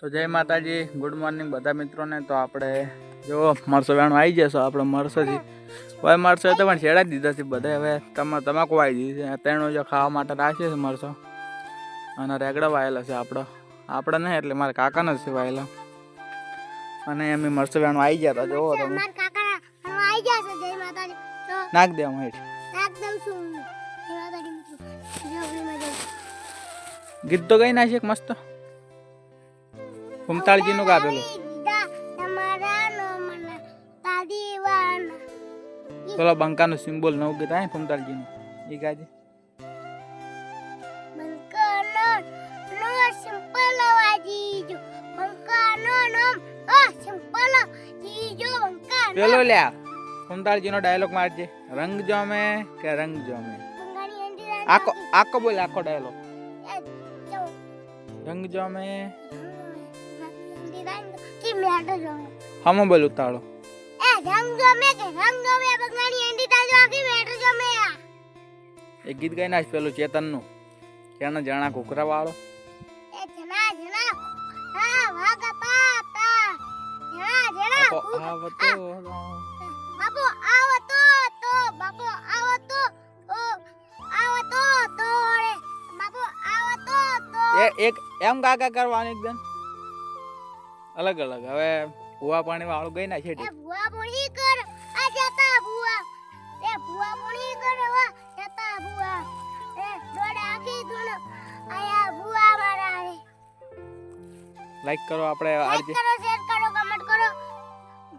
તો જય માતાજી ગુડ મોર્નિંગ બધા મિત્રોને. તો આપણે જો મરસો વેણું આવી જશો આપણે મરસોથી. હવે મરસો તો પણ છેડા જ દીધા છે બધા. હવે તમે તમાકુ આવી દીધી છે. તેણું જો ખાવા માટે રાખીએ છે મરસો. અને રેગડા વાયેલા છે આપણો. આપણે નહીં એટલે મારા કાકાનો છે વાયેલા. અને એમ મરસો વેણું આવી ગયા હતા. જોવો તમે. નાખ દે હું. હેઠ. ગીત તો ગઈ નાખી એક મસ્ત? કુમતાળજીનું નું દીદા તમારા નો મને પેલો બંકાનું સિમ્બોલ નવું ગીત આવે કુમતાળજીનું એ ગાજે. પેલો લ્યા કુમતાળજીનો ડાયલોગ મારજે. રંગ જોમે કે રંગ જોમે? આખો આખો બોલ આખો ડાયલોગ. રંગ જોમે કે મેટ બોલ ઉતાળો એ રંગ જો કે રંગ જો બગનાની એન્ડી તાજો આખી મેટ જો મે એ ગીત ગાઈ નાખ પેલું ચેતનનું. કેના જણા કુકરા વાળો એ જણા જણા હા વાગા પાપા. જણા જણા આવો તો બાપુ આવો તો તો. બાપુ આવો તો ઓ આવો તો તો. બાપુ આવો તો તો. એ એક એમ કાકા કરવાનું એકદમ અલગ અલગ. હવે ભૂવા પાણી વાળું ગઈ ના છેડી ભૂવા પાણી કર. આ જતા ભૂવા. એ ભૂવા પાણી કર વા જતા ભૂવા. એ દોડ આખી ધૂણ આયા ભૂવા મારા લાઈક કરો આપણે લાઈક આરજે. કરો શેર કરો કમેન્ટ કરો.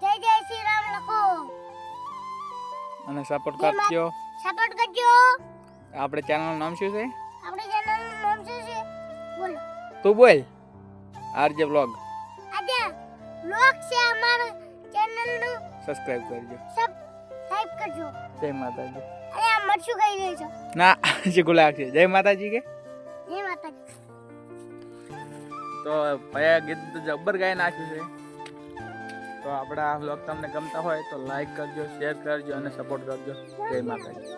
જય જય શ્રી રામ લખો. અને સપોર્ટ કરજો. સપોર્ટ કરજો. આપણે ચેનલનું નામ શું છે? આપણે ચેનલ નામ શું છે? બોલ. તું બોલ. આરજે બ્લોગ લોક છે અમારા ચેનલનું સબસ્ક્રાઇબ કરજો સબસ્ક્રાઇબ કરજો. જય માતાજી. અરે આ ખાઈ રહ્યો છો ના ચીકુ છે. જય માતાજી કે? જય માતાજી. તો ભાઈ ગીત તો જબ્બર ગાઈ નાખ્યું છે. તો આપણા આ બ્લોગ તમને ગમતા હોય તો લાઈક કરજો શેર કરજો અને સપોર્ટ કરજો. જય માતાજી.